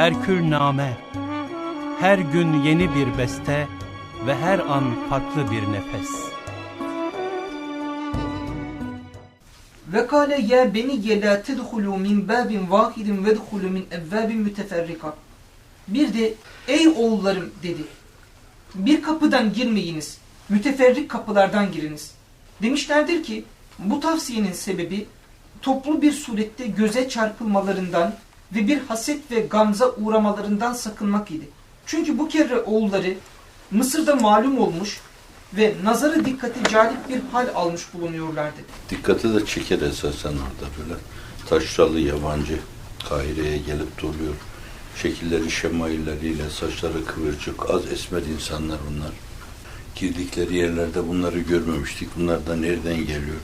Herkül name, her gün yeni bir beste ve her an farklı bir nefes. Ve kâle ya beni ye la tedhulû min bâbin vâhidin ve dhulû min evvâbin müteferrika. Bir de ey oğullarım dedi. Bir kapıdan girmeyiniz. Müteferrik kapılardan giriniz. Demişlerdir ki bu tavsiyenin sebebi toplu bir surette göze çarpılmalarından ve bir haset ve gamza uğramalarından sakınmak idi. Çünkü bu kere oğulları Mısır'da malum olmuş ve nazarı dikkate calip bir hal almış bulunuyorlardı. Dikkati de çeker esasen orada böyle. Taşralı yabancı Kahire'ye gelip doluyor. Şekilleri şemailleriyle, saçları kıvırcık, az esmer insanlar bunlar. Girdikleri yerlerde bunları görmemiştik. Bunlar da nereden geliyor?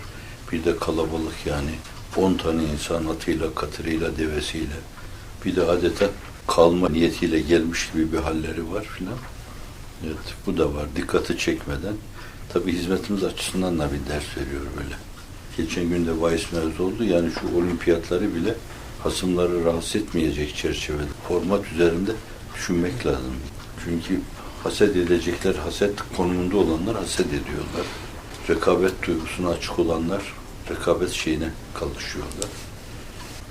Bir de kalabalık yani. 10 tane insan atıyla, katırıyla, devesiyle. Bir de adeta kalma niyetiyle gelmiş gibi bir halleri var filan. Evet, bu da var. Dikkati çekmeden. Tabi hizmetimiz açısından da bir ders veriyor böyle. Geçen gün de bahis mevzu oldu. Yani şu olimpiyatları bile hasımları rahatsız etmeyecek çerçevede. Format üzerinde düşünmek lazım. Çünkü haset edecekler, haset konumunda olanlar haset ediyorlar. Rekabet duygusuna açık olanlar rekabet şeyine kalışıyorlar.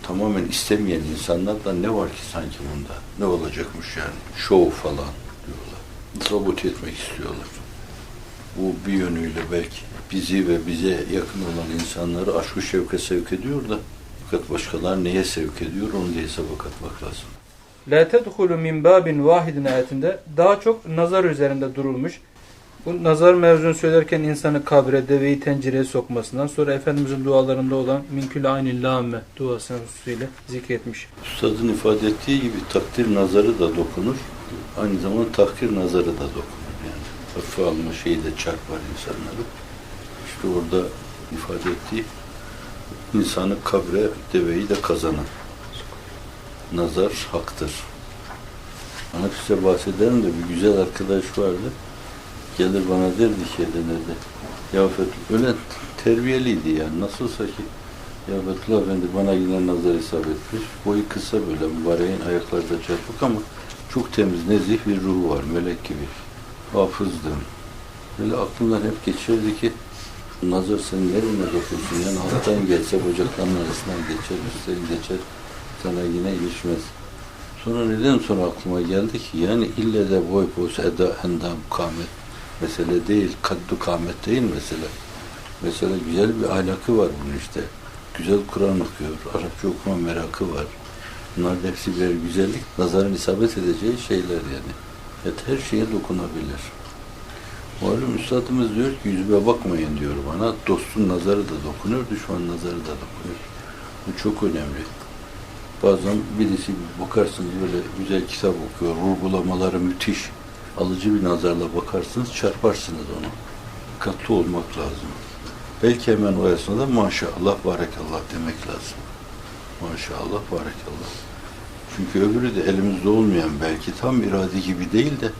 Tamamen istemeyen insanlar da ne var ki sanki bunda? Ne olacakmış yani? Şov falan diyorlar. Sabote etmek istiyorlar. Bu bir yönüyle belki bizi ve bize yakın olan insanları aşk-ı şevke sevk ediyor da fakat başkaları neye sevk ediyor onu da hesaba katmak lazım. La tedhulu min babin vahidin ayetinde daha çok nazar üzerinde durulmuş. Bu nazar mevzunu söylerken insanı kabre, deveyi tencereye sokmasından sonra Efendimizin dualarında olan minkül aynil lame duasını hususuyla zikretmiş. Üstadın ifade ettiği gibi takdir nazarı da dokunur. Aynı zamanda tahkir nazarı da dokunur. Yani hafife alma şeyi de çarpar insanları. İşte orada ifade ettiği insanı kabre, deveyi de kazanan. Nazar haktır. Bana size bahsederim de bir güzel arkadaş vardı. Gelir bana derdi ki nerede? Ya öyle terbiyeliydi yani. Nasılsa ki ya Fethullah Efendi bana yine nazar isabet etmiş. Boyu kısa böyle mübareğin ayakları da çarpık ama çok temiz, nezih bir ruhu var. Melek gibi. Hafızdım. Böyle aklımdan hep geçerdi ki nazar senin nereye dokunsun? Yani alttan gelse bacaklarının arasından geçer, üstten geçer. Sana yine ilişmez. Sonra neden sonra aklıma geldi ki yani ille de boy pos, eda, endam, kamet mesele değil. Kaddu kamet değil mesele. Mesela güzel bir ahlakı var bunun işte. Güzel Kur'an okuyor, Arapça okuma merakı var. Bunlar da hepsi birer güzellik. Nazarın isabet edeceği şeyler yani. Evet, her şeye dokunabilir. Malum üstadımız diyor ki yüzüme bakmayın diyor bana. Dostun nazarı da dokunuyor, düşman nazarı da dokunuyor. Bu çok önemli. Bazen birisi bakarsınız böyle güzel kitap okuyor, vurgulamaları müthiş. Alıcı bir nazarla bakarsınız, çarparsınız onu. Katlı olmak lazım. Belki hemen o esnada maşallah, barekallah demek lazım. Maşallah, barekallah. Çünkü öbürü de elimizde olmayan belki tam irade gibi değil de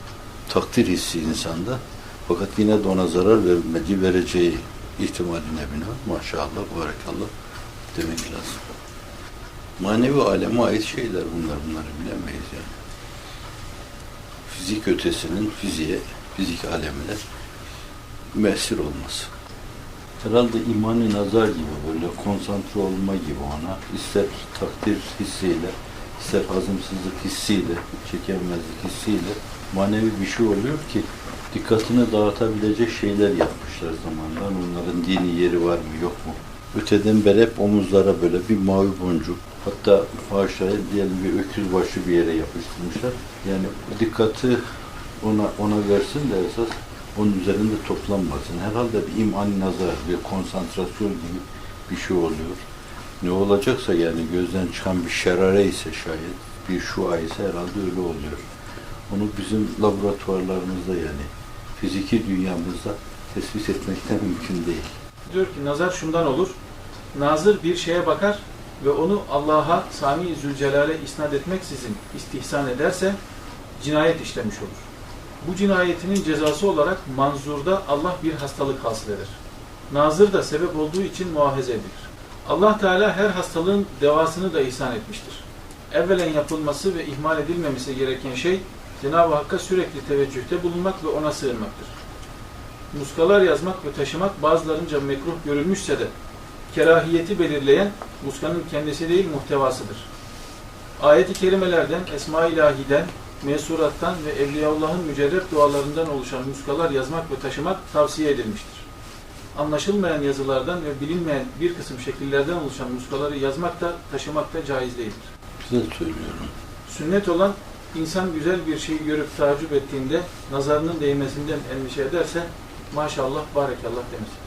takdir hissi insanda. Fakat yine de ona zarar vermedi, vereceği ihtimaline bina maşallah, barekallah demek lazım. Manevi aleme ait şeyler bunlar, bunları bilemeyiz yani. Fizik ötesinin fiziğe, fizik alemine müessir olması. Herhalde imani nazar gibi böyle konsantre olma gibi ona ister takdir hissiyle, ister hazımsızlık hissiyle, çekememezlik hissiyle manevi bir şey oluyor ki dikkatini dağıtabilecek şeyler yapmışlar zamandan. Onların dini yeri var mı yok mu? Öteden beri hep omuzlara böyle bir mavi boncuk, hatta haşaya diyelim bir öküz başı bir yere yapıştırmışlar. Yani dikkati ona ona versin de esas onun üzerinde toplanmasın. Herhalde bir imani nazar, bir konsantrasyon gibi bir şey oluyor. Ne olacaksa yani gözden çıkan bir şerare ise şayet, bir şua ise herhalde öyle oluyor. Onu bizim laboratuvarlarımızda yani fiziki dünyamızda tespit etmekten mümkün değil. Diyor ki nazar şundan olur. Nazır bir şeye bakar ve onu Allah'a Sami Zülcelal'e isnat etmeksizin istihsan ederse cinayet işlemiş olur. Bu cinayetinin cezası olarak manzurda Allah bir hastalık hasıl eder. Nazır da sebep olduğu için muahaze edilir. Allah Teala her hastalığın devasını da ihsan etmiştir. evvelen yapılması ve ihmal edilmemesi gereken şey Cenab-ı Hakk'a sürekli teveccühte bulunmak ve ona sığınmaktır. Muskalar yazmak ve taşımak bazılarınca mekruh görülmüşse de kerahiyeti belirleyen muskanın kendisi değil muhtevasıdır. Ayet-i kerimelerden, Esma-i İlahi'den, mesurattan ve Evliyaullah'ın mücerrep dualarından oluşan muskalar yazmak ve taşımak tavsiye edilmiştir. Anlaşılmayan yazılardan ve bilinmeyen bir kısım şekillerden oluşan muskaları yazmak da taşımak da caiz değildir. Güzel söylüyorum. Sünnet olan insan güzel bir şeyi görüp tacip ettiğinde nazarının değmesinden endişe ederse maşallah barekallah demesidir.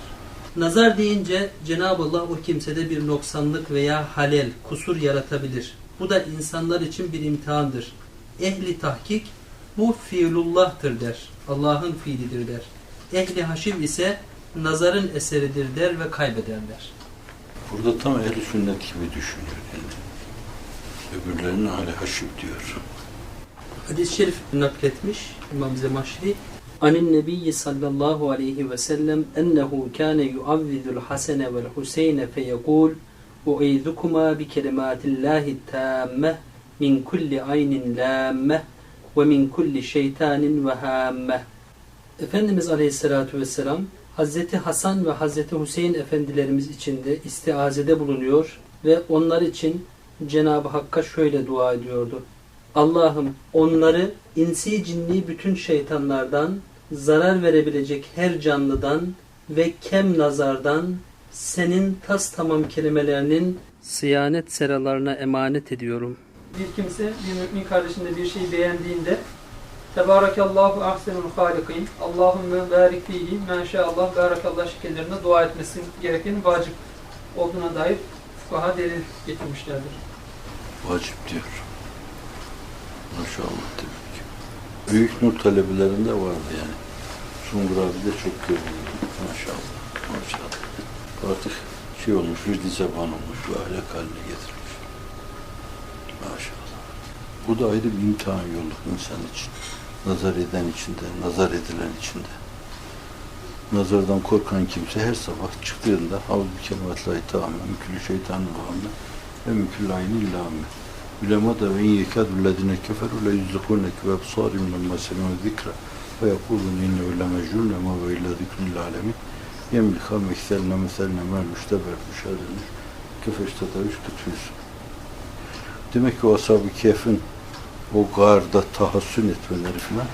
Nazar deyince Cenab-ı Allah o kimsede bir noksanlık veya halel, kusur yaratabilir. Bu da insanlar için bir imtihandır. Ehli tahkik bu fiilullah'tır der. Allah'ın fiilidir der. Ehli haşim ise nazarın eseridir der ve kaybederler. Burada tam ehli sünnet gibi düşünüyor yani. Öbürlerinin hali haşip diyor. Hadis-i şerif nakletmiş İmam Zemaşri. Anin Nebiyyi sallallahu aleyhi ve sellem ennehu kâne yuavvidul hasene vel huseyne feyekul U'idukuma bi kelimatillahi tamme min kulli aynin lamme ve min kulli şeytanin ve hamme. Efendimiz Aleyhisselatü Vesselam Hazreti Hasan ve Hazreti Hüseyin efendilerimiz için de istiazede bulunuyor ve onlar için Cenab-ı Hakk'a şöyle dua ediyordu. Allah'ım onları insi cinni bütün şeytanlardan, zarar verebilecek her canlıdan ve kem nazardan senin tas tamam kelimelerinin sıyanet seralarına emanet ediyorum. Bir kimse bir mümin kardeşinde bir şeyi beğendiğinde Tebarakallahu ahsenul halikin Allahümme barik fihi maşallah barakallah şekillerine dua etmesi gereken vacip olduğuna dair fukaha delil getirmişlerdir. Vacip diyor. Maşallah demek ki. Büyük nur talebelerinde vardı yani. Sungur abi de çok görüyordu. Maşallah. Maşallah. Artık şey olmuş, virdi zeban olmuş ve ahlak haline getirmiş. Maşallah. Bu da ayrı bir imtihan yolu insan için. Nazar eden içinde, nazar edilen içinde. Nazardan korkan kimse her sabah çıktığında havlu kelimatlahi tamamen mükülü şeytanın muhammed ve mükülü ayni illâme. Ulema da ve in yekâdüllezine keferu le yüzlükûneke ve absârim lemma semû zikra ve yekûlun inne ve lemecnûn lemâ ve illa zikrun alemin yemlika mekselne meselne mel müşteber müşahedeniz kefeştetaviş kütüz. Demek ki o ashab-ı kehfin o garda tahassün etmeleri falan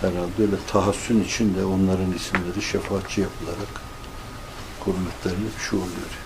herhalde öyle tahassün içinde onların isimleri şefaatçi yapılarak korunuklarını şu oluyor.